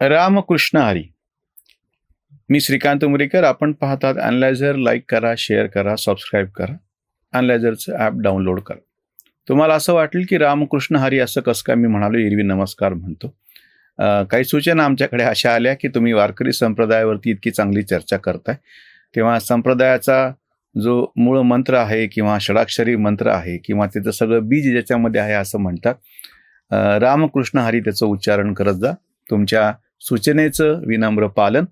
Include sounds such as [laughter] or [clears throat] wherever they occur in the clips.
रामकृष्ण हरी. मी श्रीकांत उमरेकर. आपण पाहतात analyser like करा शेअर करा सबस्क्राईब करा. अनलायझरचं ॲप डाउनलोड करा. तुम्हाला असं वाटेल की रामकृष्ण हरी असं कसं काय मी म्हणालो एरवी नमस्कार म्हणतो. काही सूचना आमच्याकडे अशा आल्या की तुम्ही वारकरी संप्रदायावरती इतकी चांगली चर्चा करताय. तेव्हा संप्रदायाचा जो मूळ मंत्र आहे किंवा षडाक्षरी मंत्र आहे किंवा त्याचं सगळं बीज ज्याच्यामध्ये आहे असं म्हणतात रामकृष्ण हरी त्याचं उच्चारण करत जा. तुमच्या सूचनेचं विनम्र पालन.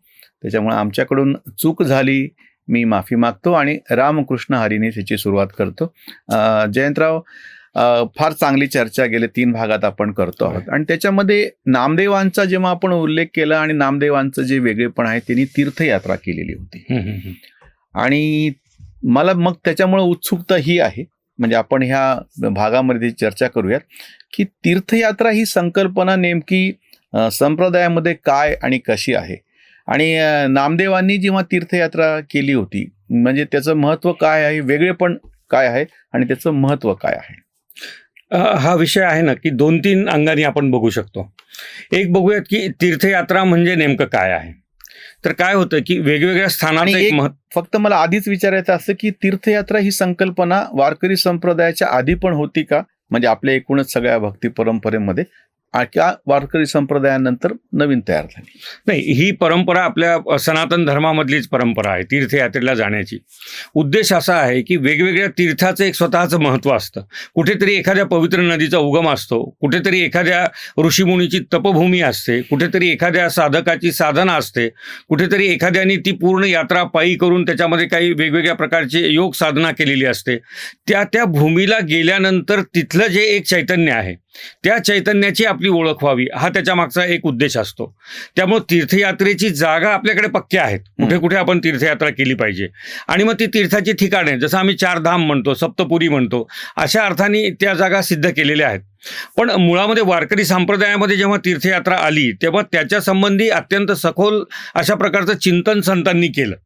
त्याच्यामुळे आमच्याकडून चूक झाली मी माफी मागतो आणि रामकृष्ण हरीने त्याची सुरुवात करतो. जयंतराव फार चांगली चर्चा गेले तीन भागात आपण करतो आहोत. आणि त्याच्यामध्ये नामदेवांचा जेव्हा आपण उल्लेख केला आणि नामदेवांचं जे वेगळेपण आहे त्यांनी तीर्थयात्रा केलेली होती. आणि मला मग त्याच्यामुळे उत्सुकता ही आहे. म्हणजे आपण ह्या भागामध्ये चर्चा करूयात की तीर्थयात्रा ही संकल्पना नेमकी संप्रदायामध्ये काय आणि कशी आहे? आणि नामदेवांनी जेव्हा तीर्थयात्रा केली होती म्हणजे त्याचं महत्त्व काय आहे? वेगळेपण काय आहे? आणि त्याचं महत्त्व काय आहे? हा विषय आहे ना की दोन तीन अंगाने आपण बघू शकतो. एक बघूयात की तीर्थयात्रा म्हणजे नेमकं काय आहे? तर काय होतं की वेगवेगळ्या एक एक- महत्त्व फक्त मला आधीच विचारायचं असं की तीर्थयात्रा ही संकल्पना वारकरी संप्रदायाच्या आधी पण होती का? म्हणजे आपल्या एकूणच सगळ्या भक्ती परंपरेमध्ये आ- वारकरी संप्रदायानंतर नवीन तयार झाली. नाही ही परंपरा आपल्या सनातन धर्मामधलीच परंपरा आहे तीर्थयात्रेला जाण्याची. उद्देश असा आहे की वेगवेगळ्या तीर्थाचं एक स्वतःचं महत्त्व असतं. कुठेतरी एखाद्या पवित्र नदीचा उगम असतो कुठेतरी एखाद्या ऋषीमुनीची तपभूमी असते कुठेतरी एखाद्या साधकाची साधना असते कुठेतरी एखाद्याने ती पूर्ण यात्रा पायी करून त्याच्यामध्ये काही वेगवेगळ्या प्रकारची योग साधना केलेली असते. त्या त्या भूमीला गेल्यानंतर तिथलं जे एक चैतन्य आहे त्या चैतन्याची आपली ओळख व्हावी हा त्याच्या मागचा एक उद्देश असतो. त्यामुळे तीर्थयात्रेची जागा आपल्याकडे पक्क्या आहेत. कुठे कुठे आपण तीर्थयात्रा केली पाहिजे. आणि मग ती तीर्थाची ठिकाणे जसं आम्ही चार धाम म्हणतो सप्तपुरी म्हणतो अशा अर्थाने त्या जागा सिद्ध केलेल्या आहेत. पण मुळामध्ये वारकरी संप्रदायामध्ये जेव्हा तीर्थयात्रा आली तेव्हा त्याच्या संबंधी अत्यंत सखोल अशा प्रकारचं चिंतन संतांनी केलं.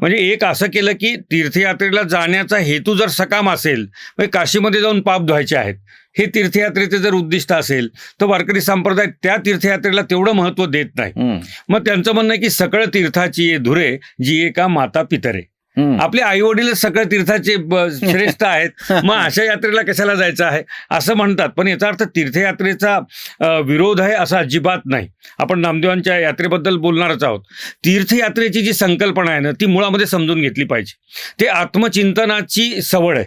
म्हणजे एक असं केलं की तीर्थयात्रेला जाण्याचा हेतू जर सकाम असेल म्हणजे काशीमध्ये जाऊन पाप धुवायचे आहेत हे तीर्थयात्रेचे जर उद्दिष्ट असेल तर वारकरी संप्रदाय त्या तीर्थयात्रेला तेवढं महत्त्व देत नाही. मग त्यांचं म्हणणं आहे की सकळ तीर्थाची ये धुरे जी एका माता पितरे. आपले आई वडील सकळ तीर्थाचे श्रेष्ठ आहेत. [laughs] मग अशा यात्रेला कशाला जायचं आहे? असं म्हणतात. पण याचा अर्थ तीर्थयात्रेचा विरोध आहे असा अजिबात नाही. आपण नामदेवांच्या यात्रेबद्दल बोलणारच आहोत. तीर्थयात्रेची जी संकल्पना आहे ना ती मुळामध्ये समजून घेतली पाहिजे. ते आत्मचिंतनाची सवड आहे.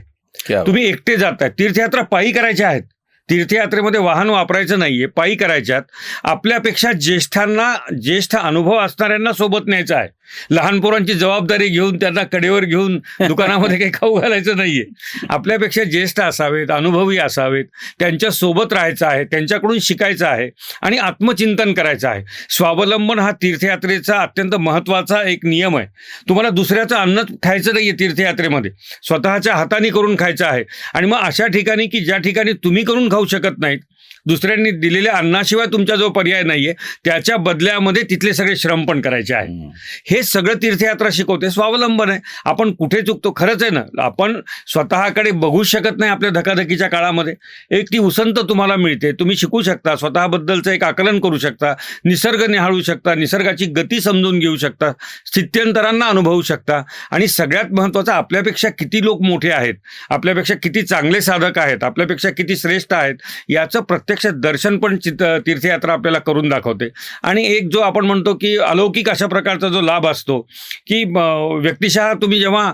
तुम्ही एकटे जाताय. तीर्थयात्रा पायी करायच्या आहेत. तीर्थयात्रेमध्ये वाहन वापरायचं नाहीये पायी करायच्यात. आपल्यापेक्षा ज्येष्ठांना ज्येष्ठ अनुभव असणाऱ्यांना सोबत न्यायचा आहे. लहान पोरांची जबाबदारी घेऊन त्यांना कडेवर घेऊन दुकानामध्ये काही खाऊ घालायचं नाहीये. आपल्यापेक्षा ज्येष्ठ असावेत अनुभवी असावेत त्यांच्यासोबत राहायचं आहे त्यांच्याकडून शिकायचं आहे आणि आत्मचिंतन करायचं आहे. स्वावलंबन हा तीर्थयात्रेचा अत्यंत महत्त्वाचा एक नियम आहे. तुम्हाला दुसऱ्याचं अन्न खायचं नाहीये तीर्थयात्रेमध्ये. स्वतःच्या हाताने करून खायचं आहे. आणि मग अशा ठिकाणी की ज्या ठिकाणी तुम्ही करून खाऊ शकत नाहीत. दुसऱ्यांनी दिलेल्या अन्नाशिवाय तुमचा जो पर्याय नाहीये त्याच्या बदल्यामध्ये तिथले सगळे श्रम पण करायचे आहे. हे सगळं तीर्थयात्रा शिकवते स्वावलंबन आहे. आपण कुठे चुकतो खरंच आहे ना? आपण स्वतःकडे बघू शकत नाही आपल्या धकाधकीच्या काळामध्ये. एक ती उसंत तुम्हाला मिळते. तुम्ही शिकू शकता स्वतःबद्दलचं एक आकलन करू शकता निसर्ग निहाळू शकता निसर्गाची गती समजून घेऊ शकता स्थित्यंतरांना अनुभवू शकता. आणि सगळ्यात महत्त्वाचं आपल्यापेक्षा किती लोक मोठे आहेत आपल्यापेक्षा किती चांगले साधक आहेत आपल्यापेक्षा किती श्रेष्ठ आहेत याचं प्रत्यक्ष दर्शन पण चित तीर्थयात्रा आपल्याला करून दाखवते. आणि एक जो आपण म्हणतो की अलौकिक अशा प्रकारचा जो लाभ असतो की व्यक्तिशः तुम्ही जेव्हा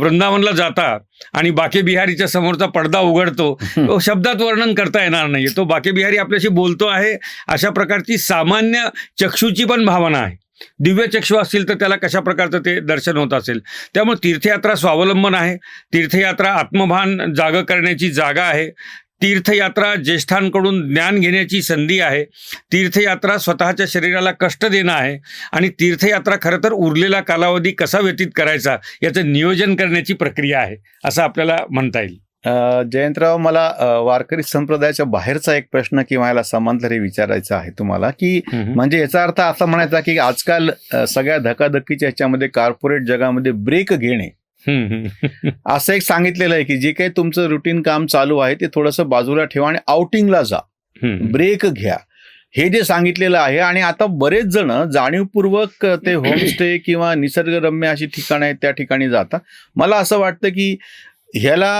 वृंदावनला जाता आणि बाके बिहारीच्या समोरचा पडदा उघडतो तो [laughs] शब्दात वर्णन करता येणार नाही तो बाके बिहारी आपल्याशी बोलतो आहे अशा प्रकारची सामान्य चक्षुची पण भावना आहे. दिव्य चक्षु असतील तर त्याला कशा प्रकारचं ते दर्शन होत असेल. त्यामुळे तीर्थयात्रा स्वावलंबन आहे. तीर्थयात्रा आत्मभान जाग करण्याची जागा आहे. तीर्थयात्रा ज्येष्ठांकडून ज्ञान घेण्याची संधी आहे तीर्थयात्रा स्वतःच्या शरीराला कष्ट देणं आहे आणि तीर्थयात्रा खरं तर उरलेला कालावधी कसा व्यतीत करायचा याचं नियोजन करण्याची प्रक्रिया आहे असं आपल्याला म्हणता येईल जयंतराव मला वारकरी संप्रदायाच्या बाहेरचा एक प्रश्न किंवा याला समांतरी विचारायचा आहे तुम्हाला की म्हणजे याचा अर्थ असा म्हणायचा की आजकाल सगळ्या धकाधकीच्या ह्याच्यामध्ये कॉर्पोरेट जगामध्ये ब्रेक घेणे. [laughs] असं एक सांगितलेलं आहे की जे काही तुमचं रुटीन काम चालू आहे ते थोडंसं बाजूला ठेवा आणि आउटिंगला जा. ब्रेक घ्या. हे जे सांगितलेलं आहे आणि आता बरेच जण जाणीवपूर्वक ते [clears throat] होमस्टे किंवा निसर्गरम्य अशी ठिकाणं आहेत त्या ठिकाणी जातात. मला असं वाटतं की ह्याला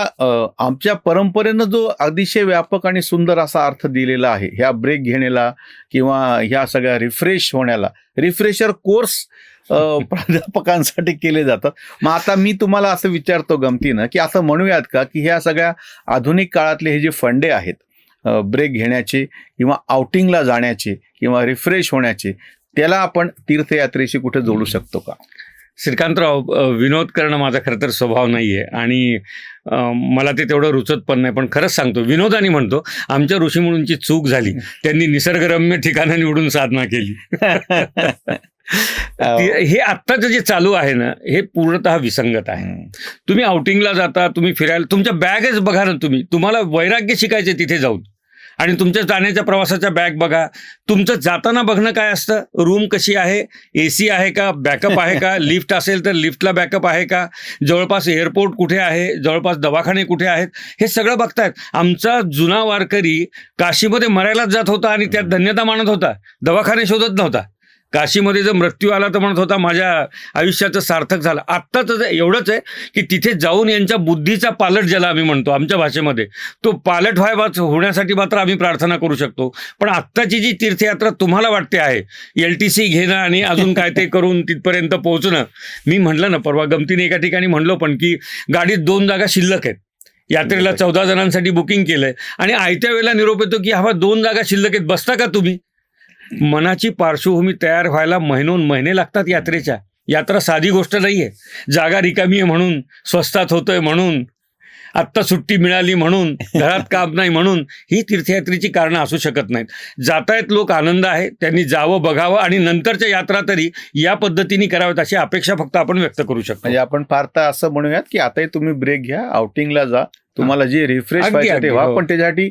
आमच्या परंपरेनं जो अतिशय व्यापक आणि सुंदर असा अर्थ दिलेला आहे ह्या ब्रेक घेण्याला किंवा ह्या सगळ्या रिफ्रेश होण्याला रिफ्रेशर कोर्स [laughs] प्राध्यापकांसाठी केले जातात. मग आता मी तुम्हाला असं विचारतो गमतीनं की असं म्हणूयात का की ह्या सगळ्या आधुनिक काळातले हे जे फंडे आहेत ब्रेक घेण्याचे किंवा आउटिंगला जाण्याचे किंवा रिफ्रेश होण्याचे त्याला आपण तीर्थयात्रेशी कुठे जोडू शकतो का? श्रीकांतराव विनोद करणं माझा खरं तर स्वभाव नाही आहे आणि मला ते तेवढं रुचत पण नाही. पण खरंच सांगतो विनोदाने म्हणतो आमच्या ऋषीमुळूंची चूक झाली. त्यांनी निसर्गरम्य ठिकाणं निवडून साधना केली. [laughs] हे आत्ताचं जे चालू आहे ना हे पूर्णतः विसंगत आहे. तुम्ही आउटिंगला जाता तुम्ही फिरायला तुमच्या बॅगच बघा ना तुम्ही. तुम्हाला वैराग्य शिकायचे तिथे जाऊन. आणि तुमच्या जाण्याच्या प्रवासाच्या बॅग बघा. तुमचं जाताना बघणं काय असतं? रूम कशी आहे? ए सी आहे का? बॅकअप आहे का? [laughs] लिफ्ट असेल तर लिफ्टला बॅकअप आहे का? जवळपास एअरपोर्ट कुठे आहे? जवळपास दवाखाने कुठे आहेत? हे सगळं बघतायत. आमचा जुना वारकरी काशीमध्ये मरायलाच जात होता आणि त्यात धन्यता मानत होता. दवाखाने शोधत नव्हता. काशीमध्ये जर मृत्यू आला तर म्हणत होता माझ्या आयुष्याचं सार्थक झालं. आत्ताच एवढंच आहे की तिथे जाऊन यांच्या बुद्धीचा पालट ज्याला आम्ही म्हणतो आमच्या भाषेमध्ये तो पालट व्हायवा होण्यासाठी मात्र आम्ही प्रार्थना करू शकतो. पण आत्ताची जी तीर्थयात्रा तुम्हाला वाटते आहे एल टी सी घेणं आणि अजून काय ते करून तिथपर्यंत पोहोचणं मी म्हटलं ना परवा गमतीने एका ठिकाणी म्हणलो पण की गाडीत दोन जागा शिल्लक आहेत. यात्रेला चौदा जणांसाठी बुकिंग केलंय. आणि आयत्या वेळेला निरोप येतो की हवा दोन जागा शिल्लक आहेत बसता का तुम्ही? मनाची पार्श्वभूमी तयार व्हायला महिनोन महिने लागतात यात्रेच्या. यात्रा साधी गोष्ट नाही आहे जागा रिकामी आहे म्हणून स्वस्तात होतोय म्हणून आत्ता सुट्टी मिळाली म्हणून घरात काम नाही म्हणून ही तीर्थयात्रेची कारणं असू शकत नाहीत. जातायत लोक आनंद आहे त्यांनी जावं बघावं आणि नंतरच्या यात्रा तरी या पद्धतीने कराव्यात अशी अपेक्षा फक्त आपण व्यक्त करू शकतो. म्हणजे आपण फारता असं म्हणूयात की आताही तुम्ही ब्रेक घ्या आउटिंगला जा. तुम्हाला जे रिफ्रेश व्हायचं तेव्हा हो. पण त्याच्यासाठी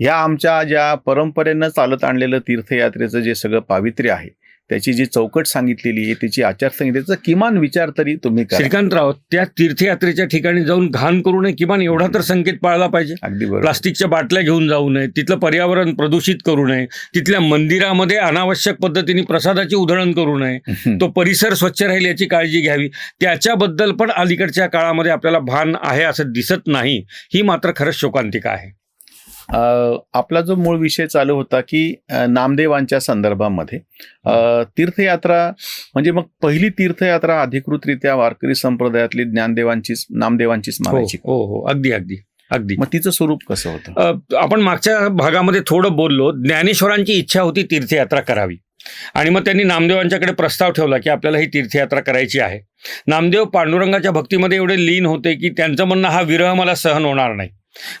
ह्या आमच्या ज्या परंपरेनं चालत आणलेलं तीर्थयात्रेचं जे सगळं पावित्र्य आहे त्याची जी चौकट सांगितलेली आहे त्याची आचारसंहितेचा किमान विचार तरी तुम्ही करा. श्रीकांतराव त्या तीर्थयात्रेच्या ठिकाणी जाऊन घाण करू नये किमान एवढा तर संकेत पाळला पाहिजे. अगदी बरोबर. प्लास्टिकच्या बाटल्या घेऊन जाऊ नये तिथलं पर्यावरण प्रदूषित करू नये तिथल्या मंदिरामध्ये अनावश्यक पद्धतीने प्रसादाची उधळण करू नये. तो परिसर स्वच्छ राहील याची काळजी घ्यावी. त्याच्याबद्दल पण अलीकडच्या काळामध्ये आपल्याला भान आहे असं दिसत नाही. ही मात्र खरंच शोकांतिका आहे. आपला जो मूळ विषय चालू होता की नामदेवांच्या संदर्भामध्ये तीर्थयात्रा म्हणजे मग पहिली तीर्थयात्रा अधिकृतरित्या वारकरी संप्रदायातली ज्ञानदेवांचीच नामदेवांचीच हो मानायची हो हो. अगदी अगदी अगदी. मग तिचं स्वरूप कसं होतं? आपण मागच्या भागामध्ये थोडं बोललो. ज्ञानेश्वरांची इच्छा होती तीर्थयात्रा करावी. आणि मग त्यांनी नामदेवांच्याकडे प्रस्ताव ठेवला की आपल्याला ही तीर्थयात्रा करायची आहे. नामदेव पांडुरंगाच्या भक्तीमध्ये एवढे लीन होते की त्यांचं म्हणणं हा विरह मला सहन होणार नाही.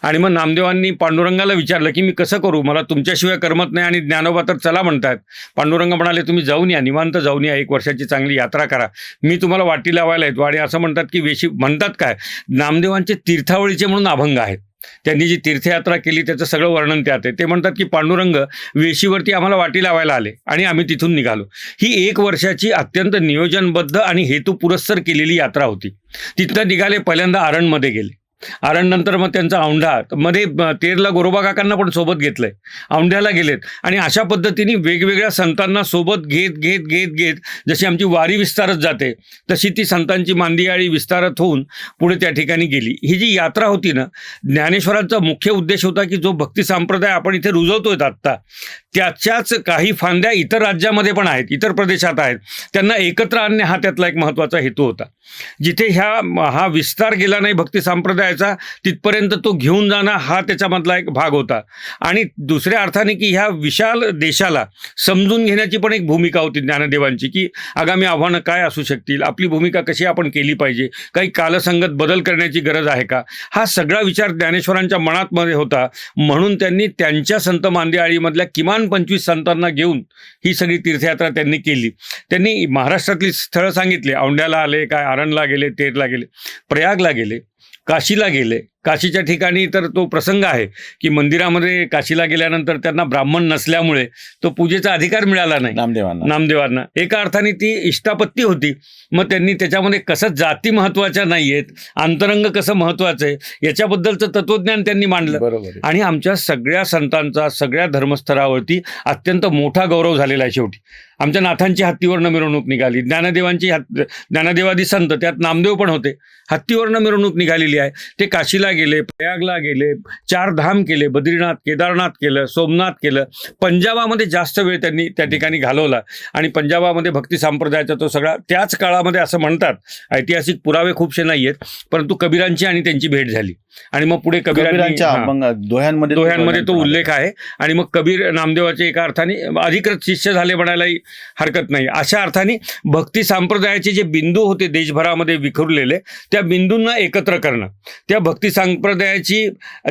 आणि मग नामदेवांनी पांडुरंगाला विचारलं की मी कसं करू? मला तुमच्याशिवाय करमत नाही आणि ज्ञानोबा तर चला म्हणतात पांडुरंग म्हणाले तुम्ही जाऊन या निवांत जाऊन या. एक वर्षाची चांगली यात्रा करा. मी तुम्हाला वाटी लावायला येतो. आणि असं म्हणतात की वेशी म्हणतात काय? नामदेवांचे तीर्थावळीचे म्हणून अभंग आहेत. त्यांनी जी तीर्थयात्रा केली त्याचं सगळं वर्णन त्यात आहे. ते म्हणतात की पांडुरंग वेशीवरती आम्हाला वाटी लावायला आले आणि आम्ही तिथून निघालो. ही एक वर्षाची अत्यंत नियोजनबद्ध आणि हेतुपुरस्सर केलेली यात्रा होती. तिथनं निघाले पहिल्यांदा आरणमध्ये गेले. आरण नंतर मग त्यांचा औंढा मध्ये तेरला गोरोबा काकांना पण सोबत घेतलंय. औंढ्याला गेलेत. आणि अशा पद्धतीने वेगवेगळ्या संतांना सोबत घेत घेत घेत घेत जशी आमची वारी विस्तारत जाते तशी ती संतांची मांदियाळी विस्तारत होऊन पुढे त्या ठिकाणी गेली. ही जी यात्रा होती ना ज्ञानेश्वरांचा मुख्य उद्देश होता की जो भक्ती संप्रदाय आपण इथे रुजवतोय आत्ता त्याच्याच काही फांद्या इतर राज्यामध्ये पण आहेत इतर प्रदेशात आहेत. त्यांना एकत्र आणणे हा त्यातला एक महत्त्वाचा हेतू होता. जिथे ह्या हा विस्तार गेला नाही भक्ती करायचा तिथपर्यंत तो घेऊन जाणं हा त्याच्यामधला एक भाग होता. आणि दुसऱ्या अर्थाने की ह्या विशाल देशाला समजून घेण्याची पण एक भूमिका होती ज्ञानदेवांची की आगामी आव्हानं काय असू शकतील आपली भूमिका कशी आपण केली पाहिजे काही कालसंगत बदल करण्याची गरज आहे का? हा सगळा विचार ज्ञानेश्वरांच्या मनात मध्ये होता. म्हणून त्यांनी त्यांच्या संत मांदियाळीमधल्या किमान पंचवीस संतांना घेऊन ही सगळी तीर्थयात्रा त्यांनी केली. त्यांनी महाराष्ट्रातली स्थळं सांगितली औंड्याला आले काय आरणला गेले तेरला गेले प्रयागला गेले. काशीला गेले. काशीच्या ठिकाणी तर तो प्रसंग आहे की मंदिरामध्ये काशीला गेल्यानंतर त्यांना ब्राह्मण नसल्यामुळे तो पूजेचा अधिकार मिळाला नाही. नामदेवांना. नामदेवांना. एका अर्थाने ती इष्टापत्ती होती. मग त्यांनी त्याच्यामध्ये कसं जाती महत्त्वाच्या नाही आहेत अंतरंग कसं महत्वाचं आहे याच्याबद्दलचं तत्वज्ञान त्यांनी मांडलं. बरोबर. आणि आमच्या सगळ्या संतांचा सगळ्या धर्मस्तरावरती अत्यंत मोठा गौरव झालेला आहे शेवटी. आमच्या नाथांची हत्तीवरनं मिरवणूक निघाली. ज्ञानदेवांची हत्त ज्ञानदेवादी संत त्यात नामदेव पण होते. हत्तीवरनं मिरवणूक निघालेली आहे. ते काशीला गेले प्रयागला गेले चार धाम केले बद्रीनाथ केदारनाथ केलं सोमनाथ केलं. पंजाबामध्ये जास्त वेळ त्यांनी त्या ठिकाणी घालवला. आणि पंजाबामध्ये भक्ती संप्रदायाचा तो सगळा त्याच काळामध्ये असं म्हणतात ऐतिहासिक पुरावे खूपसे नाही आहेत परंतु कबीरांची आणि त्यांची भेट झाली. आणि मग पुढे कबीरांच्या दोह्यांमध्ये दोह्यांमध्ये तो उल्लेख आहे. आणि मग कबीर नामदेवाचे एका अर्थाने अधिकृत शिष्य झाले म्हणायलाही हरकत नाही. अशा अर्थाने भक्ती संप्रदायाचे जे बिंदू होते देशभरामध्ये विखुरलेले त्या बिंदूंना एकत्र करणं. त्या भक्ती संप्रदायाची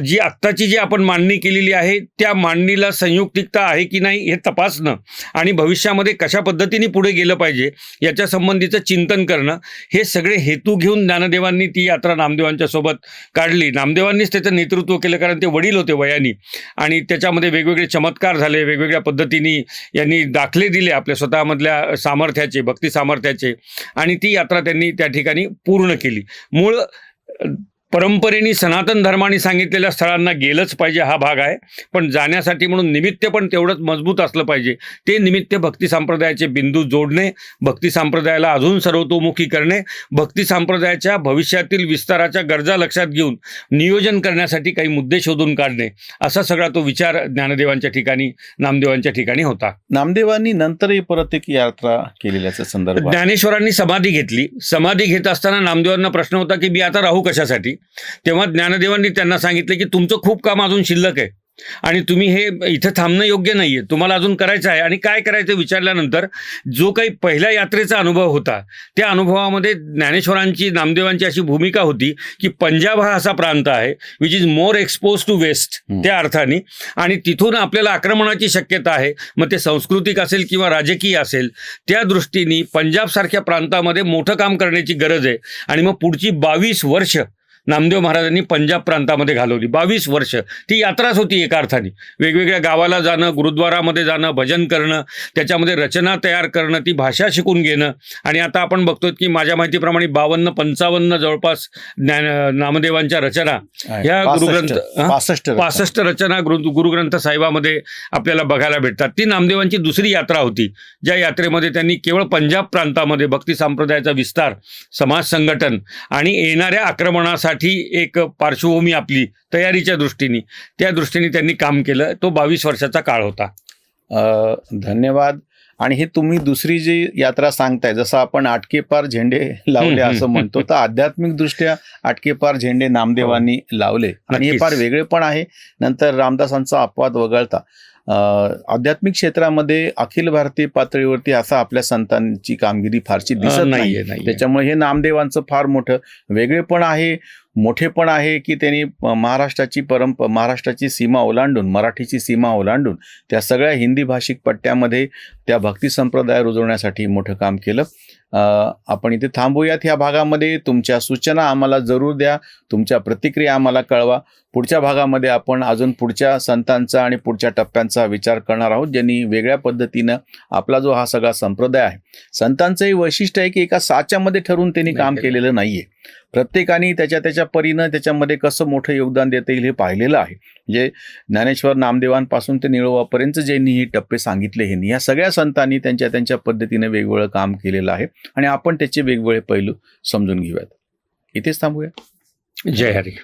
जी आत्ताची जी आपण मांडणी केलेली आहे त्या मांडणीला संयुक्तिकता आहे की नाही हे तपासणं आणि भविष्यामध्ये कशा पद्धतीने पुढे गेलं पाहिजे याच्या संबंधीचं चिंतन करणं हे सगळे हेतू घेऊन ज्ञानदेवांनी ती यात्रा नामदेवांच्या सोबत काढली. नामदेवांनीच त्याचं नेतृत्व केलं कारण ते वडील होते वयानी आणि त्याच्यामध्ये वेगवेगळे चमत्कार झाले वेगवेगळ्या पद्धतीने यांनी दाखले दिले आपल्या स्वतःमधल्या सामर्थ्याचे भक्ती सामर्थ्याचे. आणि ती यात्रा त्यांनी त्या ठिकाणी पूर्ण केली. मूळ परंपरेने सनातन धर्माने सांगितलेल्या स्थळांना गेलंच पाहिजे हा भाग आहे. पण जाण्यासाठी म्हणून निमित्त पण तेवढंच मजबूत असलं पाहिजे. ते निमित्त भक्ती संप्रदायाचे बिंदू जोडणे भक्ती संप्रदायाला अजून सर्वतोमुखी करणे भक्ती संप्रदायाच्या भविष्यातील विस्ताराच्या गरजा लक्षात घेऊन नियोजन करण्यासाठी काही मुद्दे शोधून काढणे. असा सगळा तो विचार ज्ञानदेवांच्या ठिकाणी नामदेवांच्या ठिकाणी होता. नामदेवांनी नंतरही परत एक यात्रा केलेल्याचा संदर्भ. ज्ञानेश्वरांनी समाधी घेतली. समाधी घेत असताना नामदेवांना प्रश्न होता की मी आता राहू कशासाठी? तेव्हा ज्ञानदेवांनी त्यांना सांगितलं की तुमचं खूप काम अजून शिल्लक आहे. आणि तुम्ही हे इथं थांबणं योग्य नाहीये. तुम्हाला अजून करायचं आहे. आणि काय करायचं विचारल्यानंतर जो काही पहिल्या यात्रेचा अनुभव होता त्या अनुभवामध्ये ज्ञानेश्वरांची नामदेवांची अशी भूमिका होती की पंजाब हा असा प्रांत आहे which is more expose to west. त्या अर्थाने. आणि तिथून आपल्याला आक्रमणाची शक्यता आहे मग ते सांस्कृतिक असेल किंवा राजकीय असेल त्या दृष्टीने पंजाबसारख्या प्रांतामध्ये मोठं काम करण्याची गरज आहे. आणि मग पुढची बावीस वर्ष नामदेव महाराजांनी पंजाब प्रांतामध्ये घालवली बावीस वर्ष ती यात्राच होती एका अर्थाने वेगवेगळ्या गावाला जाणं गुरुद्वारामध्ये जाणं भजन करणं त्याच्यामध्ये रचना तयार करणं ती भाषा शिकून घेणं आणि आता आपण बघतोय की माझ्या माहितीप्रमाणे बावन्न पंचावन्न जवळपास ज्ञान नामदेवांच्या रचना. ह्या गुरुग्रंथ? पासष्ट रचना. पासष्ट रचना गुरु गुरुग्रंथ साहेबामध्ये आपल्याला बघायला भेटतात ती नामदेवांची दुसरी यात्रा होती ज्या यात्रेमध्ये त्यांनी केवळ पंजाब प्रांतामध्ये भक्ती संप्रदायाचा विस्तार समाज संघटन आणि येणाऱ्या आक्रमणासाठी एक पार्श्वभूमी आपली तयारीच्या दृष्टीने. त्या दृष्टीने त्यांनी काम केलं. तो बावीस वर्षाचा काळ होता. धन्यवाद. आणि हे तुम्ही दुसरी जी यात्रा सांगताय जसं आपण आटकेपार झेंडे लावले. असं म्हणतो तर आध्यात्मिक दृष्ट्या आटकेपार झेंडे नामदेवांनी लावले. आणि हे. फार वेगळे पण आहे. नंतर रामदासांचा अपवाद वगळता. आध्यात्मिक क्षेत्रामध्ये अखिल भारतीय पातळीवरती असा आपल्या संतांची कामगिरी फारशी दिसत नाही नाहीये नाहीये. त्याच्यामुळे हे नामदेवांचं फार मोठं वेगळेपण आहे. मोठेपण आहे की त्यांनी महाराष्ट्राची परंप महाराष्ट्राची सीमा ओलांडून मराठीची सीमा ओलांडून त्या सगळ्या हिंदी भाषिक पट्ट्यामध्ये त्या भक्ती संप्रदाय रुजवण्यासाठी मोठं काम केलं. आपण इथे थांबूयात ह्या भागामध्ये. तुमच्या सूचना आम्हाला जरूर द्या. तुमच्या प्रतिक्रिया आम्हाला कळवा. पुढच्या भागामध्ये आपण अजून पुढच्या संतांचा आणि पुढच्या टप्प्यांचा विचार करणार आहोत ज्यांनी वेगळ्या पद्धतीनं आपला जो हा सगळा संप्रदाय आहे संतांचंही वैशिष्ट्य आहे की एका साच्यामध्ये ठरून त्यांनी काम केलं. केलेलं नाहीये. प्रत्येकाने त्याच्या त्याच्या परीनं त्याच्यामध्ये कसं मोठं योगदान देता येईल हे पाहिलेलं आहे. म्हणजे ज्ञानेश्वर नामदेवांपासून ते निळोबापर्यंत ज्यांनी हे टप्पे सांगितले हे या सगळ्या संतांनी त्यांच्या त्यांच्या पद्धतीने वेगवेगळं काम केलेलं आहे. आणि आपण त्याचे वेगवेगळे पैलू समजून घेऊयात. इथेच थांबूया. जय हरी.